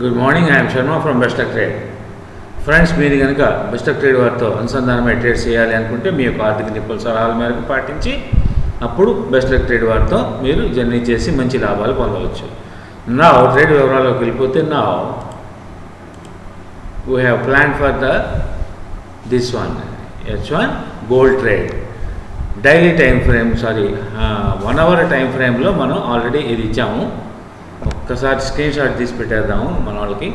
Good morning I'm Sharma from best luck trade friends మీరు కనుక బెస్టక్ trade వారితో అనుసంధానమై trade చేయాలి అనుకుంటే మీ యొక్క ఆర్థిక నిపుణుల సలహాల మేరకు పాటించి అప్పుడు బెస్టక్ ట్రేడ్ వారితో మీరు జర్నీ చేసి మంచి లాభాలు పొందవచ్చు. నా ట్రేడ్ వివరాల్లోకి వెళ్ళిపోతే నా we have plan for the this one H one gold trade daily time frame sorry one hour time ఫ్రేమ్లో మనం ఆల్రెడీ ఇది ఇచ్చాము. ఒక్కసారి స్క్రీన్ షాట్ తీసి పెట్టేద్దాము మన వాళ్ళకి.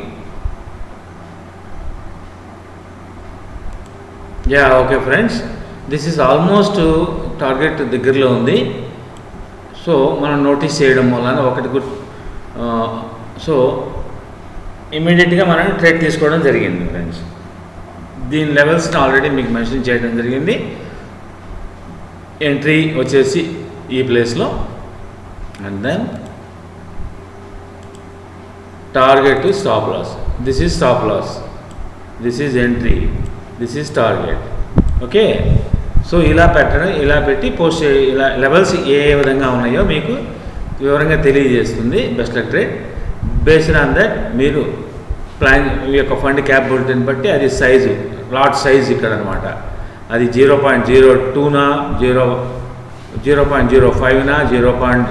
Yeah okay friends this is almost target దగ్గరలో ఉంది. సో మనం నోటీస్ చేయడం వలన ఒకటి గుడ్ సో ఇమీడియట్గా మనం ట్రేడ్ తీసుకోవడం జరిగింది ఫ్రెండ్స్ దీని లెవెల్స్ని ఆల్రెడీ మీకు మెన్షన్ చేయడం జరిగింది. ఎంట్రీ వచ్చేసి ఈ ప్లేస్లో and then target stop loss this is stop loss this is entry this is target okay so ఇలా పెట్టడం ఇలా పెట్టి పోస్ట్ ఇలా లెవెల్స్ ఏ ఏ విధంగా ఉన్నాయో మీకు వివరంగా తెలియజేస్తుంది best luck trade based on that మీరు ప్లాన్ మీ యొక్క ఫండ్ క్యాపబిలిటీని బట్టి అది సైజు లాట్ సైజ్ ఇక్కడ అనమాట అది జీరో పాయింట్ జీరో టూనా జీరో జీరో పాయింట్ జీరో ఫైవ్నా జీరో పాయింట్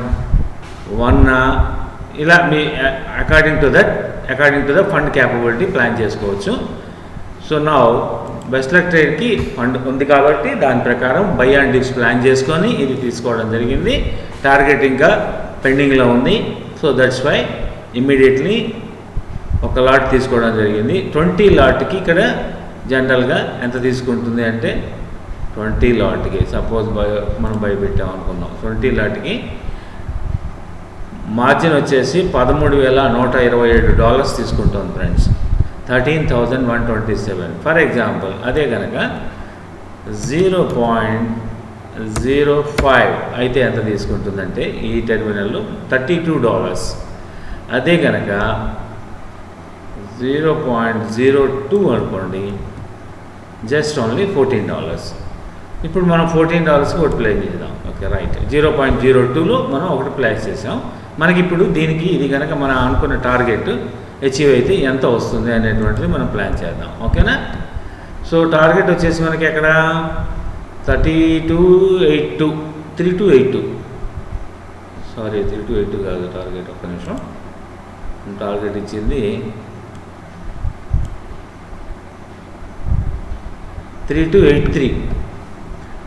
వన్నా ఇలా మీ according to that according to the fund capability plan చేసుకోవచ్చు. సో నా బెస్ట్ లక్ ట్రేడ్కి ఫండ్ ఉంది కాబట్టి దాని ప్రకారం బై అండ్ డిప్స్ ప్లాన్ చేసుకొని ఇది తీసుకోవడం జరిగింది. టార్గెట్ ఇంకా పెండింగ్లో ఉంది. సో దట్స్ వై ఇమ్మీడియట్లీ ఒక లాట్ తీసుకోవడం జరిగింది. ట్వంటీ లాట్కి ఇక్కడ జనరల్గా ఎంత తీసుకుంటుంది అంటే ట్వంటీ లాట్కి సపోజ్ బై మనం బై అనుకున్నాం. ట్వంటీ లాట్కి మార్జిన్ వచ్చేసి పదమూడు వేల నూట ఇరవై ఏడు డాలర్స్ తీసుకుంటుంది friends. Thirteen thousand one twenty seven. For example అదే కనుక జీరో పాయింట్ జీరో ఫైవ్ అయితే ఎంత తీసుకుంటుందంటే ఈ టెర్మినల్లో థర్టీ టూ డాలర్స్. అదే కనుక జీరో పాయింట్ జీరో టూ అనుకోండి జస్ట్ ఓన్లీ ఫోర్టీన్ డాలర్స్. ఇప్పుడు మనం ఫోర్టీన్ డాలర్స్కి ఒకటి ప్లే చేద్దాం. Okay right. Zero point zero టూలో మనం ఒకటి ప్లేస్ చేసాం. మనకి ఇప్పుడు దీనికి ఇది కనుక మనం అనుకున్న టార్గెట్ అచీవ్ అయితే ఎంత వస్తుంది అనేటువంటిది మనం ప్లాన్ చేద్దాం. ఓకేనా? సో టార్గెట్ వచ్చేసి మనకి ఎక్కడ? Thirty two eight two. Three two eight two. Sorry three two eight two కాదు టార్గెట్ ఒక్క నిమిషం. టార్గెట్ ఇచ్చింది three two eight three.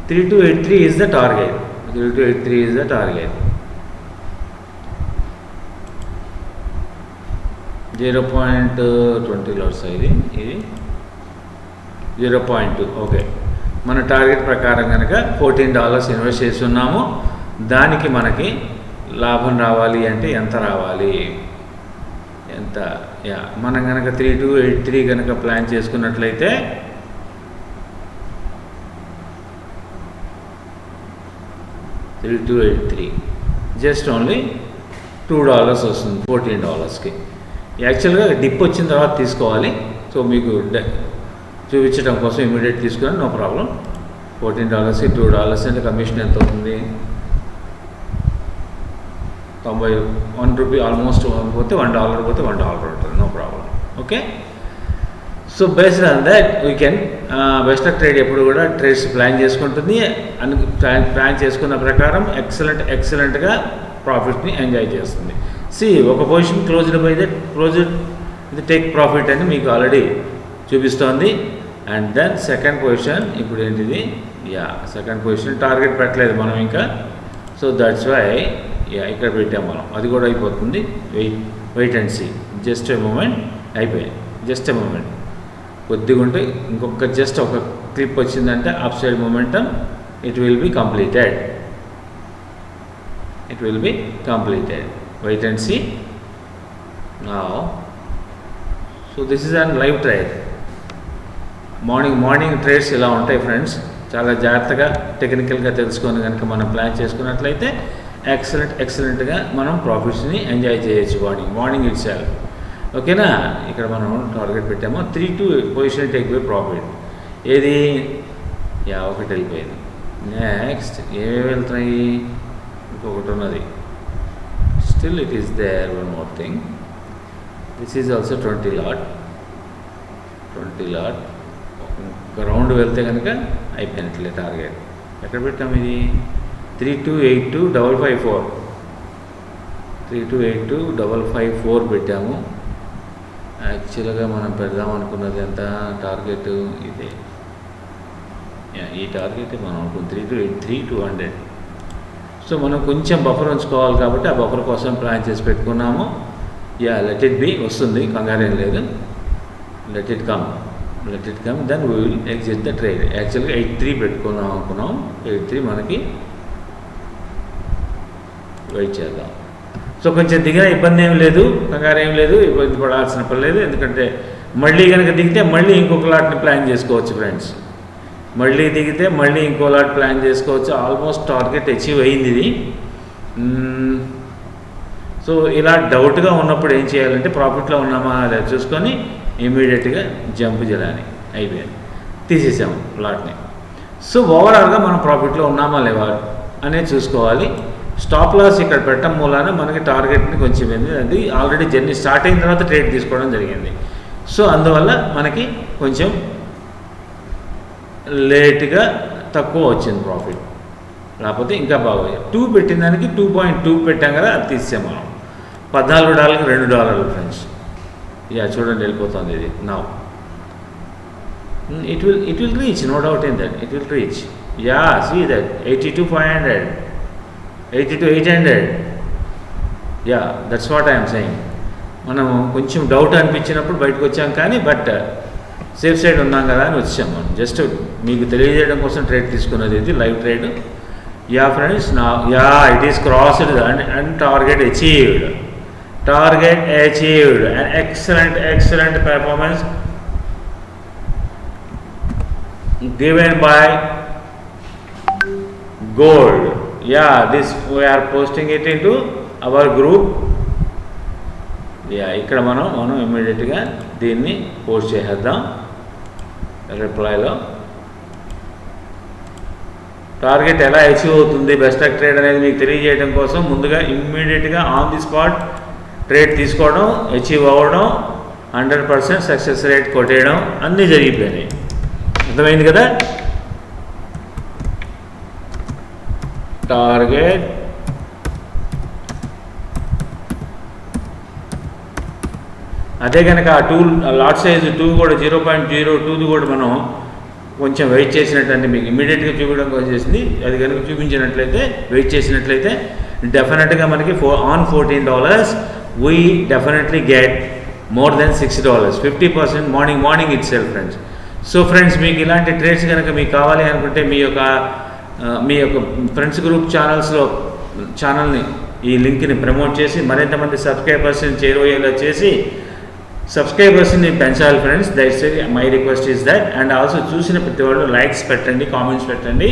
Three two eight three is the target three two eight three is the target zero point twenty lots ఇది. ఇది zero point two. Okay. మన target ప్రకారం కనుక fourteen dollars invest చేస్తున్నాము. దానికి మనకి లాభం రావాలి అంటే ఎంత రావాలి? ఎంత? యా మనం కనుక త్రీ టూ ఎయిట్ త్రీ కనుక ప్లాన్ చేసుకున్నట్లయితే three two eight three. Just only two dollars వస్తుంది ఫోర్టీన్ డాలర్స్కి. యాక్చువల్గా డిప్ వచ్చిన తర్వాత తీసుకోవాలి. సో మీకు చూపించడం కోసం ఇమీడియట్ తీసుకుని నో ప్రాబ్లం. ఫోర్టీన్ డాలర్స్కి టూ డాలర్స్ అంటే కమిషన్ ఎంత అవుతుంది? తొంభై వన్ రూపీ ఆల్మోస్ట్ పోతే వన్ డాలర్ పోతే వన్ డాలర్ ఉంటుంది no problem. Okay? So based on that we can best trade ఎప్పుడు కూడా ట్రేడ్స్ ప్లాన్ చేసుకుంటుంది. అని ప్లాన్ ప్లాన్ చేసుకున్న ప్రకారం ఎక్సలెంట్ ఎక్సలెంట్గా ప్రాఫిట్ని ఎంజాయ్ చేస్తుంది. సి ఒక position closed by the closed ఇది టేక్ ప్రాఫిట్ అని మీకు ఆల్రెడీ చూపిస్తోంది. అండ్ దెన్ సెకండ్ పొజిషన్ ఇప్పుడు ఏంటిది? యా సెకండ్ పొజిషన్ టార్గెట్ పెట్టలేదు మనం ఇంకా. సో దట్స్ వై యా ఇక్కడ పెట్టాం మనం. అది కూడా అయిపోతుంది. Wait wait and see just a moment అయిపోయాయి జస్ట్ ఏ మూమెంట్ కొద్దిగా ఉంటే ఇంకొక జస్ట్ ఒక క్లిప్ వచ్చిందంటే upside momentum it will be completed it will be completed wait and now so this is on live trade morning morning trades ఇలా ఉంటాయి friends చాలా జాగ్రత్తగా టెక్నికల్గా తెలుసుకొని కనుక మనం ప్లాన్ చేసుకున్నట్లయితే ఎక్సలెంట్ ఎక్సలెంట్గా మనం ప్రాఫిట్స్ని ఎంజాయ్ చేయొచ్చు మార్నింగ్ మార్నింగ్ ఇచ్చారు ఓకేనా ఇక్కడ మనం టార్గెట్ పెట్టాము. Three two position take way profit ఏది? యా ఒకటి వెళ్ళిపోయింది. నెక్స్ట్ ఏమేమి వెళ్తున్నాయి? ఇంకొకటి ఉన్నది. Still it is there one more thing this is also twenty lot. Twenty lot. Round వెళ్తే కనుక అయిపోయినట్లే టార్గెట్ ఎక్కడ పెట్టాం ఇది? Three two eight two double five four three two eight two double five four పెట్టాము. యాక్చువల్గా మనం పెడదాం అనుకున్నది ఎంత? టార్గెట్ ఇది. ఈ టార్గెట్ మనం అనుకున్న. Three two eight three two hundred so మనం కొంచెం బఫర్ ఉంచుకోవాలి కాబట్టి ఆ బఫర్ కోసం ప్లాన్ చేసి పెట్టుకున్నాము. యా లెట్ ఇట్ బి వస్తుంది. కంగారేం లేదు. Let it come let it come then we will exit the trade యాక్చువల్గా ఎయిట్ త్రీ పెట్టుకున్నాం అనుకున్నాం. ఎయిట్ త్రీ మనకి వెయిట్ చేద్దాం. సో కొంచెం దిగిన ఇబ్బంది ఏం లేదు. కంగారు ఏం లేదు. ఇబ్బంది పడాల్సిన పని లేదు. ఎందుకంటే మళ్ళీ కనుక దిగితే మళ్ళీ ఇంకొక లాట్ని ప్లాన్ చేసుకోవచ్చు ఫ్రెండ్స్ మళ్ళీ దిగితే మళ్ళీ ఇంకో లాట్ ప్లాన్ చేసుకోవచ్చు. ఆల్మోస్ట్ టార్గెట్ అచీవ్ అయింది ఇది. సో ఇలా డౌట్గా ఉన్నప్పుడు ఏం చేయాలంటే ప్రాఫిట్లో ఉన్నామా లేదా చూసుకొని ఇమీడియట్గా జంప్ చేయాలని అయిపోయాను తీసేసాము లాట్ని. సో ఓవరాల్గా మనం ప్రాఫిట్లో ఉన్నామా లేవా అనేది చూసుకోవాలి. స్టాప్ లాస్ ఇక్కడ పెట్టడం మూలాన మనకి టార్గెట్ని కొంచెం ఏంది అది ఆల్రెడీ జర్నీ స్టార్ట్ అయిన తర్వాత ట్రేడ్ తీసుకోవడం జరిగింది. సో అందువల్ల మనకి కొంచెం లేట్గా తక్కువ వచ్చింది ప్రాఫిట్ లేకపోతే ఇంకా బాగా టూ పెట్టిన దానికి టూ పాయింట్ టూ పెట్టాం కదా అది తీసాం మనం. పద్నాలుగు డాలర్కి రెండు డాలర్లు ఫ్రెండ్స్ యా చూడండి వెళ్ళిపోతుంది ఇది. నా it will it will reach no doubt in that it will reach yeah see that eighty two five hundred eighty two eight hundred yeah that's what I'm saying మనం కొంచెం డౌట్ అనిపించినప్పుడు బయటకు వచ్చాం కానీ బట్ సేఫ్ సైడ్ ఉన్నాం కదా అని వచ్చాము మనం. జస్ట్ మీకు తెలియజేయడం కోసం ట్రేడ్ తీసుకున్నది ఇది లైవ్ ట్రేడ్. యా ఫ్రెండ్స్ నా yeah it is crossed and and target achieved target achieved and excellent excellent performance given by gold. Yeah this we are posting it into our group. Yeah ఇక్కడ మనం మనం ఇమ్మీడియట్గా దీన్ని post చేసేద్దాం. రిప్లైలో target ఎలా achieve అవుతుంది బెస్ట్ ట్రేడ్ అనేది మీకు తెలియజేయడం కోసం ముందుగా ఇమ్మీడియట్గా ఆన్ ది స్పాట్ ట్రేడ్ తీసుకోవడం అచీవ్ అవ్వడం హండ్రెడ్ పర్సెంట్ సక్సెస్ రేట్ కొట్టేయడం అన్నీ జరిగిపోయినాయి. అర్థమైంది కదా? టార్గెట్ అదే కనుక ఆ టూ లాట్ సైజ్ టూ కూడా జీరో పాయింట్ జీరో టూది కూడా మనం కొంచెం వెయిట్ చేసినట్టు మీకు ఇమీడియట్గా చూపించడం కోసం చేసింది. అది కనుక చూపించినట్లయితే వెయిట్ చేసినట్లయితే డెఫినెట్గా మనకి ఫో on fourteen dollars we definitely get more then six dollars fifty percent morning morning it sell friends so friends మీకు ఇలాంటి ట్రేడ్స్ కనుక మీకు కావాలి అనుకుంటే మీ యొక్క మీ యొక్క ఫ్రెండ్స్ గ్రూప్ ఛానల్స్లో ఛానల్ని ఈ లింక్ని ప్రమోట్ చేసి మరింతమంది సబ్స్క్రైబర్స్ని చేరువయ్యేలా చేసి సబ్స్క్రైబర్స్ని పెంచాలి ఫ్రెండ్స్. దయచేసి my request is that. And also చూసిన ప్రతి వాళ్ళు లైక్స్ పెట్టండి కామెంట్స్ పెట్టండి.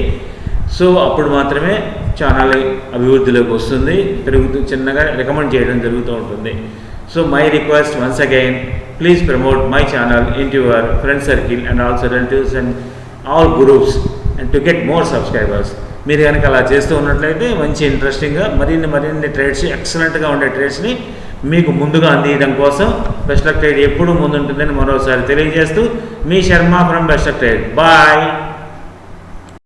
సో అప్పుడు మాత్రమే ఛానల్ అభివృద్ధిలోకి వస్తుంది. పెరుగుతూ చిన్నగా రికమెండ్ చేయడం జరుగుతూ ఉంటుంది. So my request once again please promote my channel in your friend circle and also relatives and all groups and to get more subscribers. మీరు కనుక అలా చేస్తూ ఉన్నట్లయితే మంచి ఇంట్రెస్టింగ్గా మరిన్ని మరిన్ని ట్రేడ్స్ ఎక్సలెంట్గా ఉండే ట్రేడ్స్ని మీకు ముందుగా అందించడం కోసం బెస్ట్ ట్రేడ్ ఎప్పుడు ముందుంటుందని మరోసారి తెలియజేస్తూ మీ Sharma from Best Trade bye